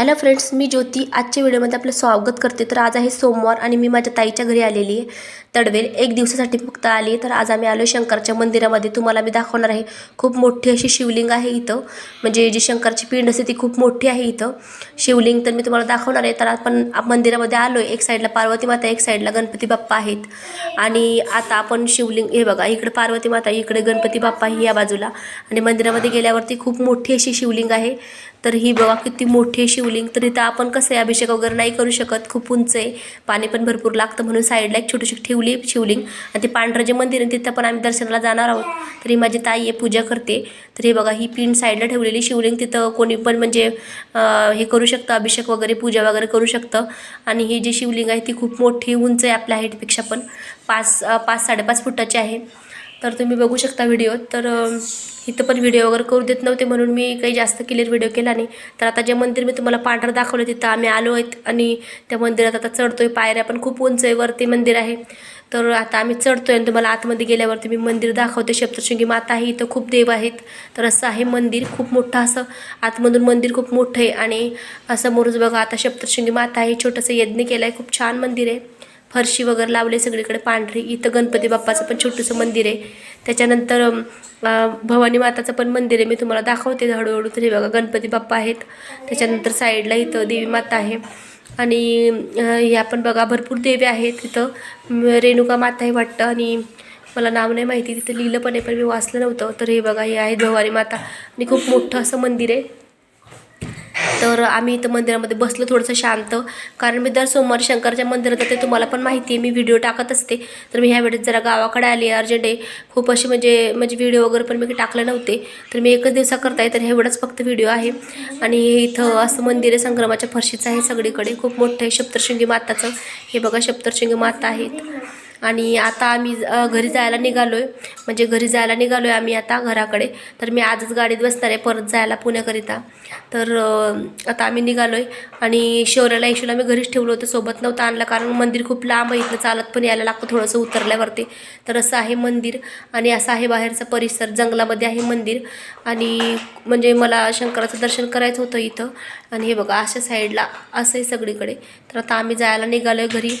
Hello friends मी ज्योती. आजच्या व्हिडिओमध्ये आपलं स्वागत करते. तर आज आहे सोमवार आणि मी माझ्या ताईच्या घरी आलेली आहे. तडवेल एक दिवसासाठी फक्त आली तर आज आम्ही आलो शंकरच्या मंदिरामध्ये. तुम्हाला मी दाखवणार आहे. खूप मोठी अशी शिवलिंग आहे इथं. म्हणजे जी शंकरची पिंड असते ती खूप मोठी आहे इथं. शिवलिंग तर मी तुम्हाला दाखवणार आहे. तर आपण मंदिरामध्ये आलो आहे एक साईडला पार्वती माता एक साईडला गणपती बाप्पा आहेत. आणि आता आपण शिवलिंग हे बघा इकडे पार्वती माता इकडे गणपती बाप्पा ही या बाजूला. आणि मंदिरामध्ये गेल्यावरती खूप मोठी अशी शिवलिंग आहे. तर ही बघा किती मोठी आहे शिवलिंग तर इथं आपण कसं आहे अभिषेक वगैरे नाही करू शकत. खूप उंच आहे. पाणी पण भरपूर लागतं म्हणून साईडला एक छोटीशी ठेवली आहे शिवलिंग आणि ते पांढरं जे मंदिर आहे तिथं पण आम्ही दर्शनाला जाणार आहोत. तर ही माझी ताई आहे पूजा करते. तर हे बघा ही पिंड साईडला ठेवलेली शिवलिंग तिथं कोणी पण म्हणजे हे करू शकतं अभिषेक वगैरे पूजा वगैरे करू शकतं. आणि ही जी शिवलिंग आहे ती खूप मोठी उंच आहे आपल्या हाईटपेक्षा पण. पाच पाच साडेपाच फुटाची आहे. तर तुम्ही बघू शकता व्हिडिओ तर इथं पण व्हिडिओ वगैरे करू देत नव्हते म्हणून मी काही जास्त क्लिअर व्हिडिओ केला नाही. तर आता जे मंदिर मी तुम्हाला पांढरं दाखवलं तिथं आम्ही आलो आहेत आणि त्या मंदिरात आता चढतोय. पायऱ्या पण खूप उंच आहे वरती मंदिर आहे. तर आता आम्ही चढतोय आणि तुम्हाला आतमध्ये गेल्यावरती मी मंदिर दाखवते. सप्तशृंगी माता आहे इथं खूप देव आहेत. तर असं आहे मंदिर खूप मोठं असं. आतमधून मंदिर खूप मोठं आहे आणि समोरच बघा आता सप्तशृंगी माता आहे छोटंसं यज्ञ केलं आहे खूप छान मंदिर आहे. फरशी वगैरे लावले सगळीकडे पांढरी. इथं गणपती बाप्पाचं पण छोटंसं मंदिर आहे. त्याच्यानंतर भवानी माताचं पण मंदिर आहे. मी तुम्हाला दाखवते हळूहळू तरी बघा गणपती बाप्पा आहेत. त्याच्यानंतर साईडला इथं देवी माता आहे. आणि ह्या पण बघा भरपूर देवी आहेत तिथं रेणुका माता आहे वाटतं. आणि मला नाव नाही माहिती तिथं लिहिलं पण आहे पण मी वाचलं नव्हतं. तर हे बघा हे आहे भवानी माता. आणि खूप मोठं असं मंदिर आहे. तर आम्ही इथं मंदिरामध्ये बसलो थोडंसं शांत. कारण मी दर सोमवारी शंकरच्या मंदिरात ते तुम्हाला पण माहिती आहे मी व्हिडिओ टाकत असते. तर मी ह्या वेळेस जरा गावाकडे आली अर्जंट आहे. खूप असे म्हणजे म्हणजे व्हिडिओ वगैरे पण मी टाकले नव्हते. तर मी एकच दिवसा करताय तर एवढंच फक्त व्हिडिओ आहे. आणि हे इथं असं मंदिर आहे संग्रामाच्या फरशीचं आहे सगळीकडे. खूप मोठं आहे सप्तशृंगी माताचं. हे बघा सप्तशृंगी माता आहेत. आणि आता आम्ही घरी जायला निघालो आहे म्हणजे घरी जायला निघालो आहे आम्ही आता घराकडे. तर मी आजच गाडीत बसणार आहे परत जायला पुण्याकरिता. तर आता आम्ही निघालो आहे आणि शौर्याला इशूला मी घरीच ठेवलं होतं. सोबत नव्हतं आणलं कारण मंदिर खूप लांब आहे इथलं चालत पण यायला लागतं थोडंसं उतरल्यावरती. तर असं आहे मंदिर. आणि असं आहे बाहेरचा परिसर. जंगलामध्ये आहे मंदिर. आणि म्हणजे मला शंकराचं दर्शन करायचं होतं इथं. आणि हे बघा अशा साईडला असं आहे सगळीकडे. तर आता आम्ही जायला निघालो आहे घरी.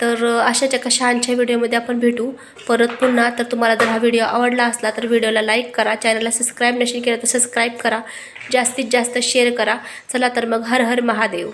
तर अशाच एका व्हिडिओमध्ये आपण भेटू. परत पुन्हा तर तुम्हाला जर हा व्हिडिओ आवडला असला तर व्हिडिओला लाईक करा चॅनलला सबस्क्राईब नसेल केलं तर सबस्क्राईब करा. जास्तीत जास्त शेअर करा. चला तर मग हर हर महादेव.